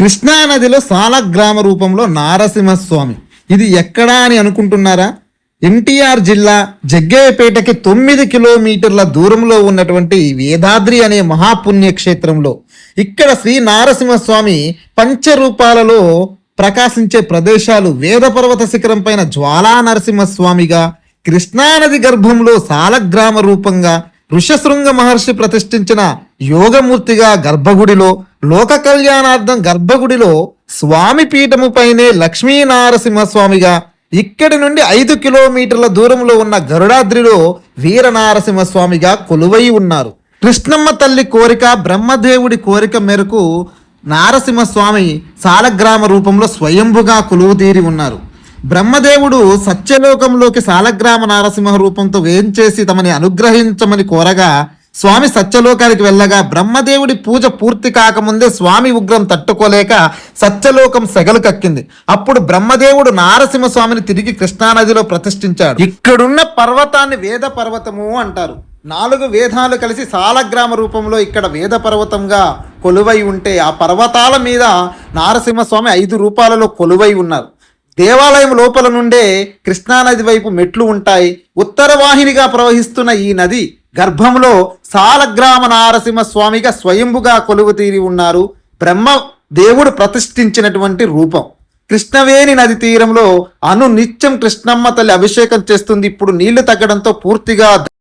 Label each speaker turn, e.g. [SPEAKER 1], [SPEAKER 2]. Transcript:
[SPEAKER 1] కృష్ణానదిలో సాలగ్రామ రూపంలో నారసింహస్వామి. ఇది ఎక్కడా అని అనుకుంటున్నారా? ఎన్టీఆర్ జిల్లా జగ్గయ్యపేటకి తొమ్మిది కిలోమీటర్ల దూరంలో ఉన్నటువంటి వేదాద్రి అనే మహాపుణ్యక్షేత్రంలో ఇక్కడ శ్రీ నారసింహస్వామి పంచరూపాలలో ప్రకాశించే ప్రదేశాలు వేదపర్వత శిఖరం పైన జ్వాలా నరసింహస్వామిగా కృష్ణానది గర్భంలో సాలగ్రామ రూపంగా ఋషశృంగ మహర్షి ప్రతిష్ఠించిన యోగమూర్తిగా గర్భగుడిలో లోక కళ్యాణార్థం గర్భగుడిలో స్వామి పీఠము పైనే లక్ష్మీ నారసింహస్వామిగా ఇక్కడి నుండి ఐదు కిలోమీటర్ల దూరంలో ఉన్న గరుడాద్రిలో వీరనారసింహస్వామిగా కొలువై ఉన్నారు. కృష్ణమ్మ తల్లి కోరిక బ్రహ్మదేవుడి కోరిక మేరకు నారసింహస్వామి సాలగ్రామ రూపంలో స్వయంభుగా కొలువు తీరి ఉన్నారు. బ్రహ్మదేవుడు సత్యలోకంలోకి సాలగ్రామ నారసింహ రూపంతో వేంచేసి తమని అనుగ్రహించమని కోరగా స్వామి సత్యలోకానికి వెళ్ళగా బ్రహ్మదేవుడి పూజ పూర్తి కాకముందే స్వామి ఉగ్రం తట్టుకోలేక సత్యలోకం సెగలు కక్కింది. అప్పుడు బ్రహ్మదేవుడు నారసింహ స్వామిని తిరిగి కృష్ణానదిలో ప్రతిష్ఠించాడు. ఇక్కడున్న పర్వతాన్ని వేద పర్వతము అంటారు. నాలుగు వేదాలు కలిసి సాలగ్రామ రూపంలో ఇక్కడ వేద పర్వతంగా కొలువై ఉంటే ఆ పర్వతాల మీద నారసింహస్వామి ఐదు రూపాలలో కొలువై ఉన్నారు. దేవాలయం లోపల నుండే కృష్ణానది వైపు మెట్లు ఉంటాయి. ఉత్తర వాహినిగా ప్రవహిస్తున్న ఈ నది గర్భంలో సాలగ్రామ నారసింహ స్వామిగా స్వయంభుగా కొలువు తీరి ఉన్నారు. బ్రహ్మ దేవుడు ప్రతిష్ఠించినటువంటి రూపం. కృష్ణవేణి నది తీరంలో అను నిత్యం కృష్ణమ్మ తల్లి అభిషేకం చేస్తుంది. ఇప్పుడు నీళ్ళు తగ్గడంతో పూర్తిగా